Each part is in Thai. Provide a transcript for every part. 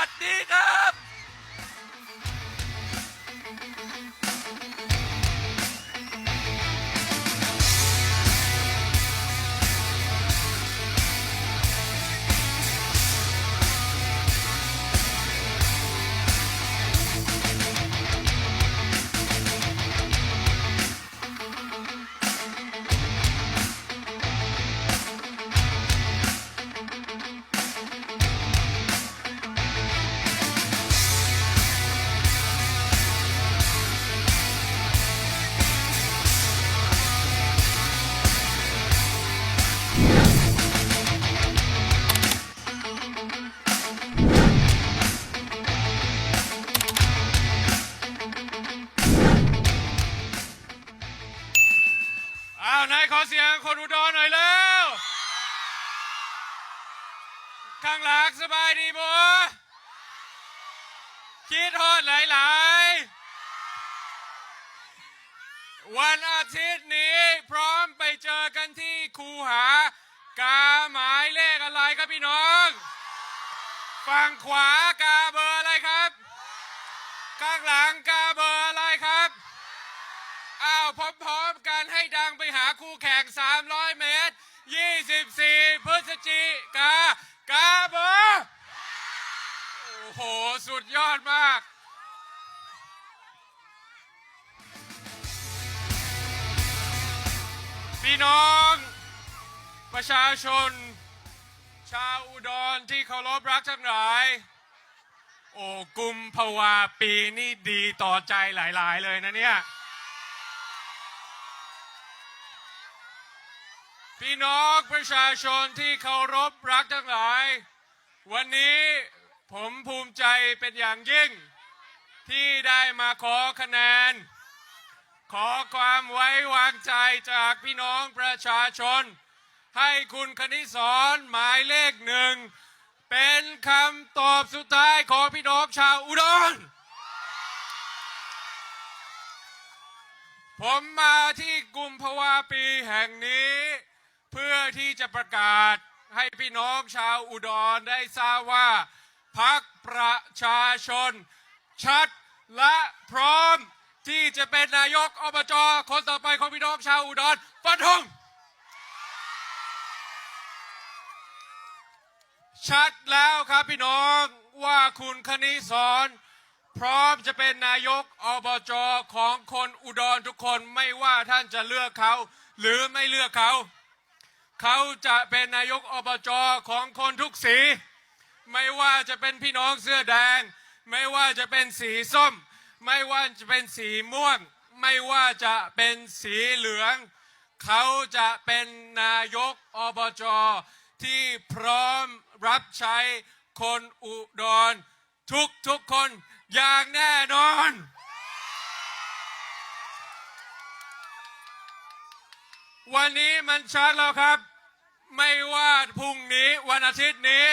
วั คิดฮอดหลายๆ วันอาทิตย์นี้พร้อมไปเจอกันที่คูหากาหมายเลขอะไรครับพี่น้อง ฝั่งขวากาเบอร์อะไรครับ ข้างหลังกาเบอร์อะไรครับ อ้าวพร้อมๆกันให้ดังไปหาคู่แข่ง 300 เมตร 24 พฤศจิกากาเบอร์ โอ้โห สุดยอดมาก พี่น้อง ประชาชน ชาวอุดรที่เคารพรักทั้งหลาย โอ้กุมภาวาปีนี่ดีต่อใจหลาย ๆ เลยนะเนี่ย พี่น้องประชาชนที่เคารพรักทั้งหลาย วันนี้ ผมภูมิใจเป็นอย่างยิ่ง ที่ได้มาขอคะแนน ขอความไว้วางใจจากพี่น้องประชาชน ให้คุณคณิสรหมายเลขหนึ่ง เป็นคำตอบสุดท้ายของพี่น้องชาวอุดรผมมาที่กุมภาวาปีแห่งนี้ เพื่อที่จะประกาศให้พี่น้องชาวอุดรได้ทราบว่า พักประชาชน ชัดและพร้อม ที่จะเป็นนายกอบจคนต่อไปของพี่น้องชาวอุดรฟันธงชัดแล้วครับพี่น้องว่าคุณคณิสรพร้อมจะเป็นนายกอบจของคนอุดรทุกคนไม่ว่าท่านจะเลือกเขา หรือไม่เลือกเขา เขาจะเป็นนายกอบจของคนทุกสี ไม่ว่าจะเป็นพี่น้องเสื้อแดง ไม่ว่าจะเป็นสีส้ม ไม่ว่าจะเป็นสีม่วง ไม่ว่าจะเป็นสีเหลือง เขาจะเป็นนายกอบจที่พร้อมรับใช้คนอุดร ทุกทุกคนอย่างแน่นอน วันนี้มันชัดแล้วครับ ไม่ว่าพรุ่งนี้วันอาทิตย์นี้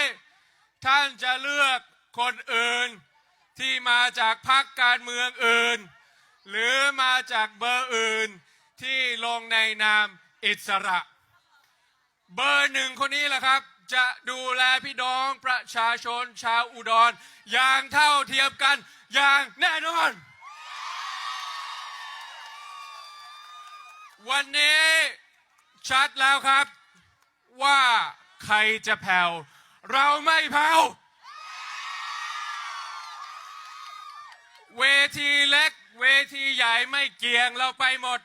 ท่านจะเลือกคนอื่น ที่มาจากพรรคการเมืองอื่น หรือมาจากเบอร์อื่นที่ลงในนามอิสระ เบอร์หนึ่งคนนี้แหละครับ จะดูแลพี่น้องประชาชนชาวอุดร อย่างเท่าเทียมกันอย่างแน่นอน วันนี้ชัดแล้วครับว่าใครจะแผ่ว เราไม่แผ่วเวทีเล็ก เวทีใหญ่ไม่เกี่ยงเราไปหมด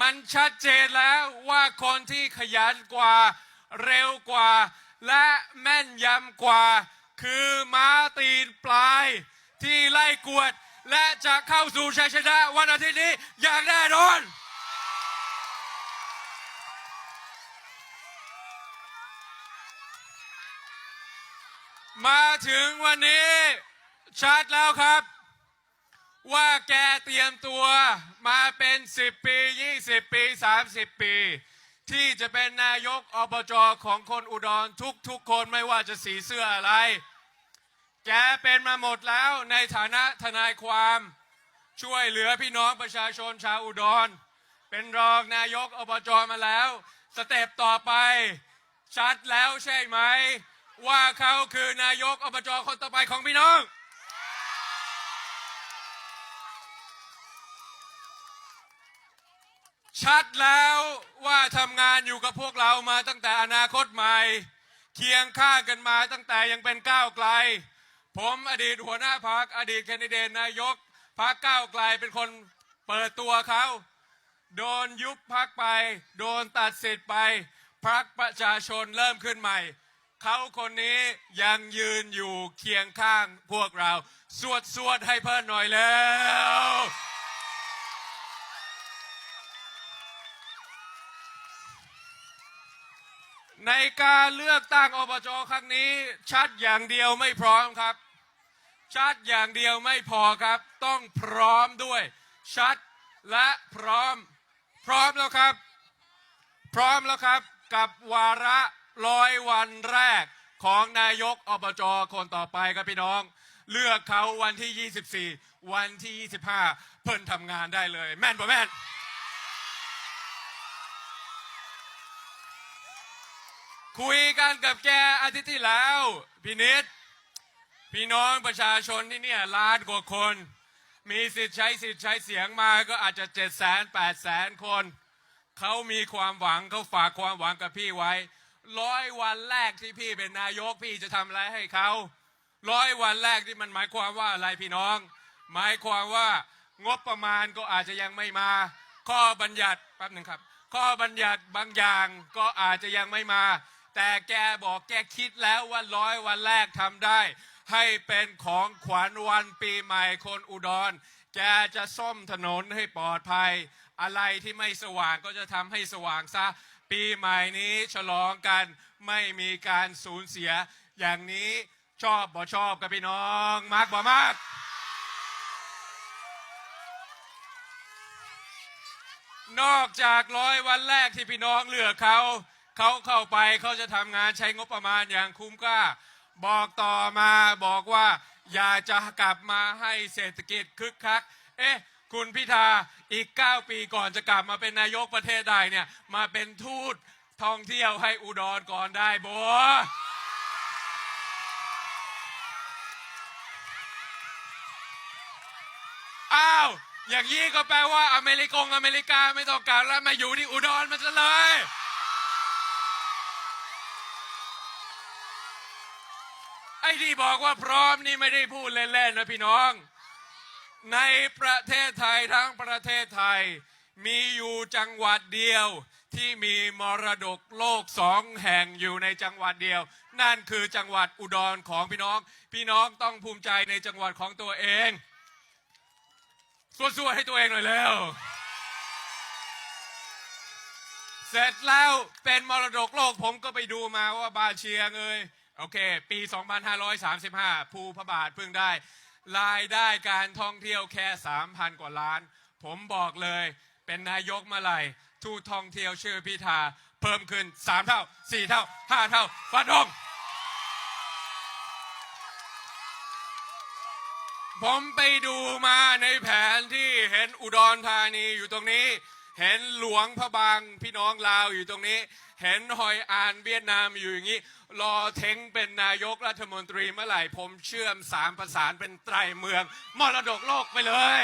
มันชัดเจนแล้วว่าคนที่ขยันกว่าเร็วกว่า และแม่นยำกว่า คือม้าตีนปลาย ที่ไล่กวด และจะเข้าสู่ชัยชนะวันอาทิตย์นี้อย่างแน่นอน มาถึงวันนี้ชัดแล้วครับ ว่าแกเตรียมตัวมาเป็น 10 ปี 20 ปี 30 ปี ที่จะเป็นนายกอบจของคนอุดรทุกทุกคนไม่ว่าจะสีเสื้ออะไร แกเป็นมาหมดแล้วในฐานะทนายความช่วยเหลือพี่น้องประชาชนชาวอุดร เป็นรองนายกอบจมาแล้ว สเต็ปต่อไปชัดแล้วใช่ไหม ว่าเขาคือนายกอบจคนต่อไปของพี่น้อง ชัดแล้วว่าทำงานอยู่กับพวกเรามาตั้งแต่อนาคตใหม่ เคียงข้างกันมาตั้งแต่ยังเป็นก้าวไกล ผมอดีตหัวหน้าพักอดีตแคนดิเดตนายกพักก้าวไกลเป็นคนเปิดตัวเขาโดนยุบพักไป โดนตัดสิทธิ์ไปพักประชาชนเริ่มขึ้นใหม่ เขาคนนี้ยังยืนอยู่เคียงข้างพวกเรา สวดสวดให้เพิ่นหน่อยแล้ว ในการเลือกตั้งอบจครั้งนี้ ชัดอย่างเดียวไม่พร้อมครับ ชัดอย่างเดียวไม่พอครับ ต้องพร้อมด้วย ชัดและพร้อม พร้อมแล้วครับ พร้อมแล้วครับกับวาระ ร้อยวันแรกของนายกอบจคนต่อไปครับพี่น้อง เลือกเขาวันที่ 24 วันที่ 25 เพิ่นทำงานได้เลย แม่นป่ะแม่นคุยกันกับแกอาทิตย์ที่แล้วพี่นิดพี่น้องประชาชนที่เนี่ยล้านกว่าคน มีสิทธิ์ใช้สิทธิ์ใช้เสียงมาก็อาจจะเจ็ดแสนแปดแสนคน เขามีความหวังเขาฝากความหวังกับพี่ไว้ ร้อยวันแรกที่พี่เป็นนายกพี่จะทำอะไรให้เขาร้อยวันแรกที่มันหมายความว่าอะไรพี่น้อง หมายความว่างบประมาณก็อาจจะยังไม่มา ข้อบัญญัติแป๊บหนึ่งครับ ข้อบัญญัติบางอย่างก็อาจจะยังไม่มา แต่แกบอกแกคิดแล้วว่าร้อยวันแรกทำได้ ให้เป็นของขวัญวันปีใหม่คนอุดร แกจะซ่อมถนนให้ปลอดภัย อะไรที่ไม่สว่างก็จะทำให้สว่างซะ ปีใหม่นี้ฉลองกันไม่มีการสูญเสีย อย่างนี้ชอบบ่ชอบกับพี่น้องมากบ่มาก นอกจากร้อยวันแรกที่พี่น้องเลือกเขาเขาเข้าไปเขาจะทำงานใช้งบประมาณอย่างคุ้มค่าบอกต่อมาบอกว่า อยากจะกลับมาให้เศรษฐกิจคึกคัก เอ๊ะคุณพิธาอีก 9 ปีก่อนจะกลับมาเป็นนายกประเทศได้เนี่ย มาเป็นทูตท่องเที่ยวให้อุดรก่อนได้บัวอ้าว อย่างนี้ก็แปลว่าอเมริกงอเมริกาไม่ต้องการแล้วมาอยู่ที่อุดรมันจะเลยไอ้ที่บอกว่าพร้อมนี่ไม่ได้พูดเล่นๆนะพี่น้อง ในประเทศไทยทั้งประเทศไทย มีอยู่จังหวัดเดียวที่มีมรดกโลกสองแห่งอยู่ในจังหวัดเดียว นั่นคือจังหวัดอุดรของพี่น้อง พี่น้องต้องภูมิใจในจังหวัดของตัวเองสวดๆให้ตัวเองหน่อยแล้วเสร็จแล้วเป็นมรดกโลกผมก็ไปดูมาว่าบาเชียงเอยโอเค ปี 2535 ภูพระบาทเพิ่งได้ รายได้การท่องเที่ยวแค่ 3,000 กว่าล้าน ผมบอกเลย เป็นนายกเมื่อไหร่ทูตท่องเที่ยวชื่อพิธา เพิ่มขึ้น 3 เท่า 4 เท่า 5 เท่าฟันธงผมไปดูมาในแผนที่เห็นอุดรธานีอยู่ตรงนี้ เห็นหลวงพระบางพี่น้องลาวอยู่ตรงนี้ เห็นหอยอานเวียดนามอยู่อย่างนี้ รอเทงเป็นนายกรัฐมนตรีเมื่อไหร่ผมเชื่อมสามประสานเป็นไตรเมือง มรดกโลกไปเลย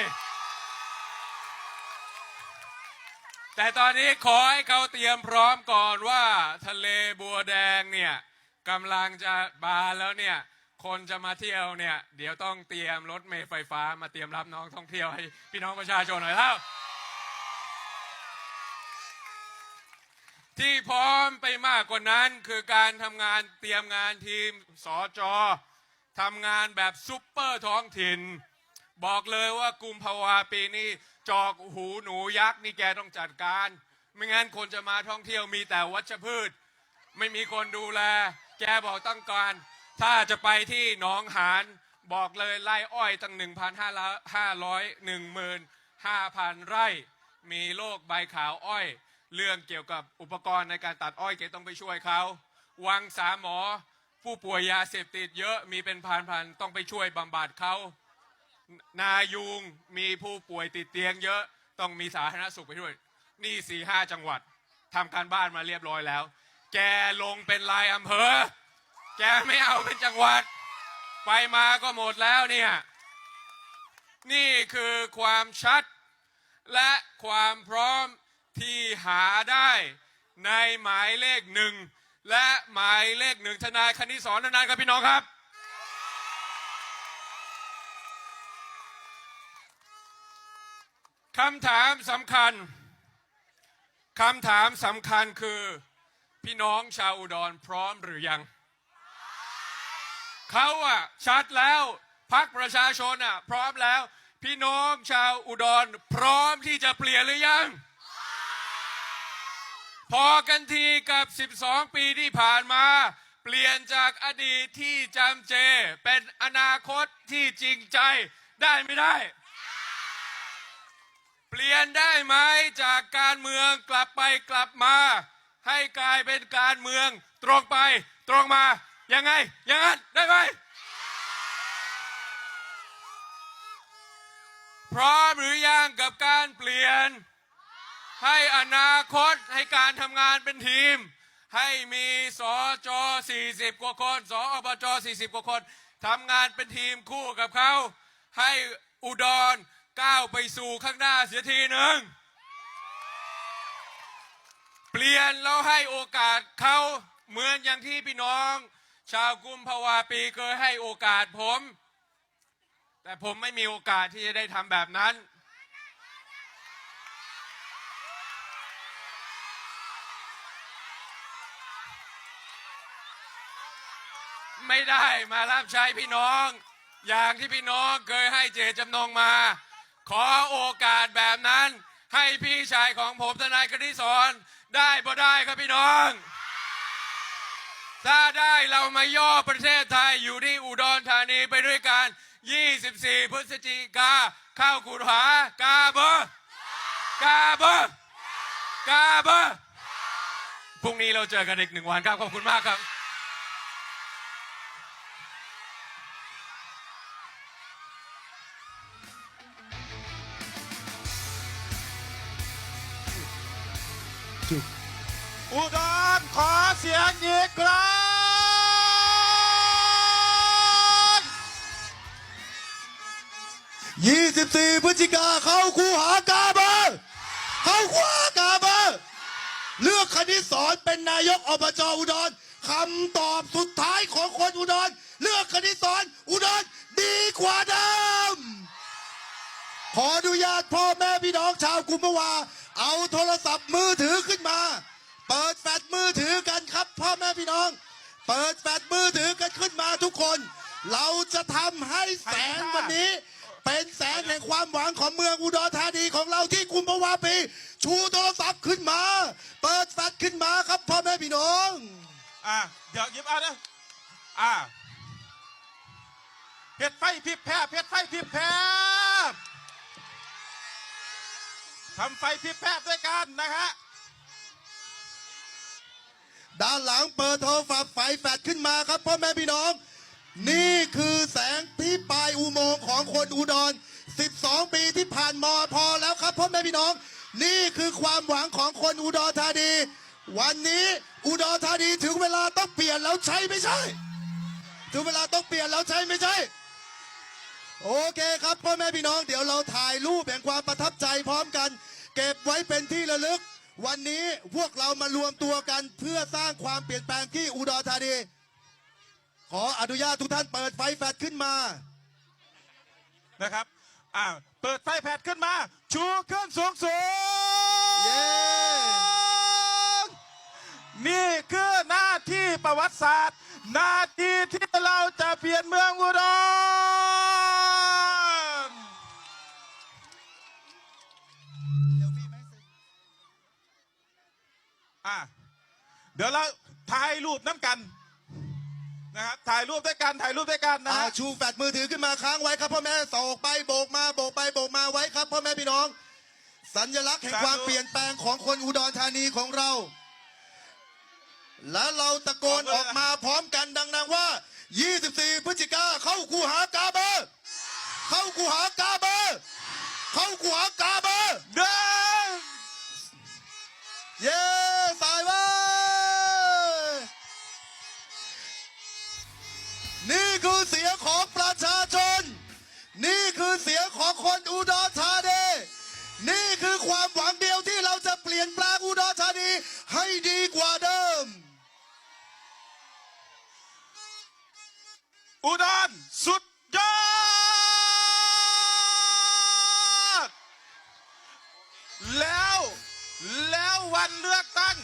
แต่ตอนนี้ขอให้เขาเตรียมพร้อมก่อนว่าทะเลบัวแดงเนี่ยกำลังจะบานแล้วเนี่ยคนจะมาเที่ยวเนี่ย เดี๋ยวต้องเตรียมรถเมล์ไฟฟ้ามาเตรียมรับน้องท่องเที่ยวให้พี่น้องประชาชนหน่อยแล้ว ที่พร้อมไปมากกว่านั้นคือการทำงานเตรียมงานทีมสอจอทำงานแบบซุปเปอร์ท้องถิ่น บอกเลยว่ากุมภาวาปีนี้จอกหูหนูยักษ์นี่แกต้องจัดการ ไม่งั้นคนจะมาท่องเที่ยวมีแต่วัชพืช ไม่มีคนดูแล แกบอกต้องการ ถ้าจะไปที่หนองหานบอกเลยไร่อ้อยตั้ง 1,500 15,000 ไร่ มีโรคใบขาวอ้อย เรื่องเกี่ยวกับอุปกรณ์ในการตัดอ้อยแกต้องไปช่วยเขาวังสามหมอผู้ป่วยยาเสพติดเยอะมีเป็นพันๆต้องไปช่วยบำบัดเขานายูงมีผู้ป่วยติดเตียงเยอะต้องมีสาธารณสุขไปด้วย นี่สี่ห้าจังหวัดทำการบ้านมาเรียบร้อยแล้ว แกลงเป็นรายอำเภอ แกไม่เอาเป็นจังหวัด ไปมาก็หมดแล้วเนี่ย นี่คือความชัดและความพร้อม ที่หาได้ในหมายเลขหนึ่งและหมายเลขหนึ่งทนายคณิสอนนานๆครับพี่น้องครับ คำถามสำคัญ คำถามสำคัญคือ พี่น้องชาวอุดรพร้อมหรือยัง เขาอะชัดแล้วพักประชาชนอะพร้อมแล้ว พี่น้องชาวอุดรพร้อมที่จะเปลี่ยนหรือยัง พอกันทีกับ 12 ปีที่ผ่านมา เปลี่ยนจากอดีตที่จำเจ เป็นอนาคตที่จริงใจได้ไม่ได้ เปลี่ยนได้ไหมจากการเมืองกลับไปกลับมา ให้กลายเป็นการเมืองตรงไปตรงมา ยังไงอย่างนั้นได้ไหมพร้อมหรือยังกับการเปลี่ยน ให้อนาคตให้การทำงานเป็นทีม ให้มีสจ40 กว่าคนสอบจ40 กว่าคนทำงานเป็นทีมคู่กับเขาให้อุดรก้าวไปสู่ข้างหน้าเสียทีหนึ่งเปลี่ยนแล้วให้โอกาสเขาเหมือนอย่างที่พี่น้อง ชาวกุมภาวาปีเคยให้โอกาสผม แต่ผมไม่มีโอกาสที่จะได้ทำแบบนั้น ไม่ได้มารับใช้พี่น้อง อย่างที่พี่น้องเคยให้เจตจำนงมา ขอโอกาสแบบนั้น ให้พี่ชายของผมทนายกฤษสอนได้บ่ได้ครับพี่น้อง ถ้าได้เรามาย่อประเทศไทยอยู่ที่อุดรธานีไปด้วยกัน 24 พฤศจิกาเข้าขุดหากาเบอร์กาเบอร์กาเบอร์พรุ่งนี้เราเจอกันอีกหนึ่งวันครับ ขอบคุณมากครับ อเสียงอีกครั้ง24พฤศจิกาเข้าคูหากาเบอร์เข้าคูหากาเบอร์เลือกคณิตสอนเป็นนายกอบจอุดรคำตอบสุดท้ายของคนอุดรเลือกคณิตสอนอุดรดีกว่าเดิมขออนุญาตพ่อแม่พี่น้องชาวกุมภาวาเอาโทรศัพท์มือถือขึ้นมา เปิดแฟลชมือถือกันครับพ่อแม่พี่น้อง เปิดแฟลชมือถือกันขึ้นมาทุกคน เราจะทำให้แสงวันนี้ เป็นแสงแห่งความหวังของเมืองอุดรธานีของเราที่กุมภาวาปี ชูโทรศัพท์ขึ้นมา เปิดแฟลชขึ้นมาครับพ่อแม่พี่น้อง อะเดี๋ยวหยิบเอานะอะเพชรไฟพิบแพรเพชรไฟพิบแพรทำไฟพิบแพรด้วยกันนะฮะ ด้านหลังเปิดโทรศัพท์ไฟแฟลชขึ้นมาครับพ่อแม่พี่น้อง นี่คือแสงที่ปลายอุโมงค์ของคนอุดร 12 ปีที่ผ่านมาพอแล้วครับพ่อแม่พี่น้อง นี่คือความหวังของคนอุดรธานี วันนี้อุดรธานีถึงเวลาต้องเปลี่ยนแล้วใช่ไม่ใช่ ถึงเวลาต้องเปลี่ยนแล้วใช่ไม่ใช่ โอเคครับพ่อแม่พี่น้องเดี๋ยวเราถ่ายรูปแห่งความประทับใจพร้อมกัน เก็บไว้เป็นที่ระลึก วันนี้พวกเรามารวมตัวกันเพื่อสร้างความเปลี่ยนแปลงที่อุดรธานี ขออนุญาตทุกท่านเปิดไฟแฟลชขึ้นมา นะครับอ่าเปิดไฟแพดขึ้นมา ชูขึ้นสูงสูงเย้ นี่คือหน้าที่ประวัติศาสตร์ หน้าที่ที่เราจะเปลี่ยนเมืองอุดร ดี๋ยวเราถ่ายรูปน้ำกันนะครับถ่ายรูปด้วยกันถ่ายรูปด้วยกันนะอ่าฮะชูแฟลชมือถือขึ้นมาค้างไว้ครับพ่อแม่โศกไปโบกมาโบกไปโบกมาไว้ครับพ่อแม่พี่น้อง สัญลักษณ์แห่งความเปลี่ยนแปลงของคนอุดรธานีของเรา และเราตะโกนออกมาพร้อมกันดังๆว่า 24 พฤศจิกาเข้าคูหากาเบอร์เข้าคูหากาเบอร์เข้าคูหากาเบอร์เดินเย้ คือเสียงของประชาชน นี่คือเสียงของคนอุดรธานีนี่คือความหวังเดียวที่เราจะเปลี่ยนแปลงอุดรธานีให้ดีกว่าเดิม อุดรสุดยอด แล้วแล้ววันเลือกตั้ง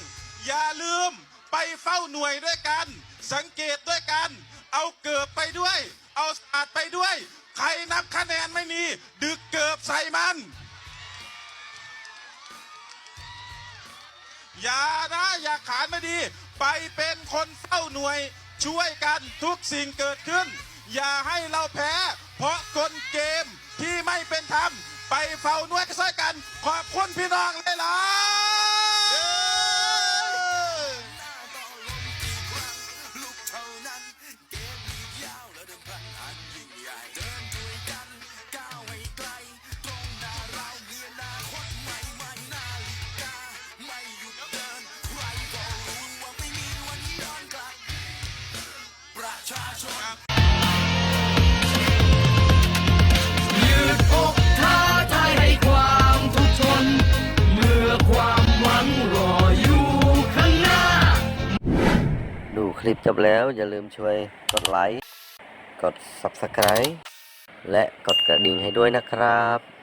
อย่าลืมไปเฝ้าหน่วยด้วยกัน สังเกตด้วยกัน เอาเกิบไปด้วย เอาสาดไปด้วย ใครนับคะแนนไม่มี ดึกเกิบใส่มัน อย่านะอย่าขานไม่ดี ไปเป็นคนเฝ้าหน่วย ช่วยกันทุกสิ่งเกิดขึ้น อย่าให้เราแพ้ เพราะกลเกมที่ไม่เป็นธรรมไปเฝ้าหน่วยช่วยกัน ขอบคุณพี่น้องเลยล่ะยื ลิปจบแล้วอย่าลืมช่วยกดไลค์ กด Subscribe และกดกระดิ่งให้ด้วยนะครับ